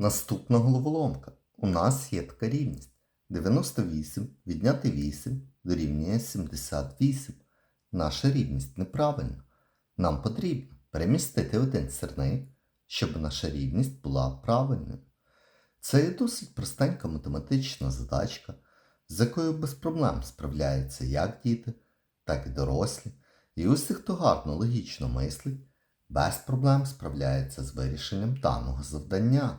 Наступна головоломка. У нас є така рівність. 98 відняти 8 дорівнює 78. Наша рівність неправильна. Нам потрібно перемістити один сірник, щоб наша рівність була правильною. Це є досить простенька математична задачка, з якою без проблем справляються як діти, так і дорослі. І усі, хто гарно логічно мислить, без проблем справляється з вирішенням даного завдання.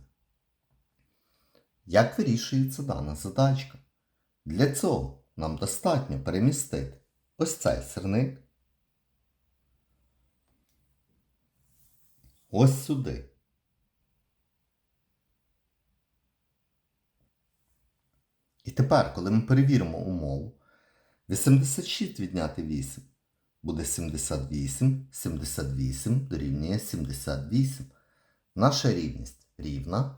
Як вирішується дана задачка? Для цього нам достатньо перемістити ось цей сирник ось сюди. І тепер, коли ми перевіримо умову, 86 відняти 8 буде 78, 78 дорівнює 78. Наша рівність рівна,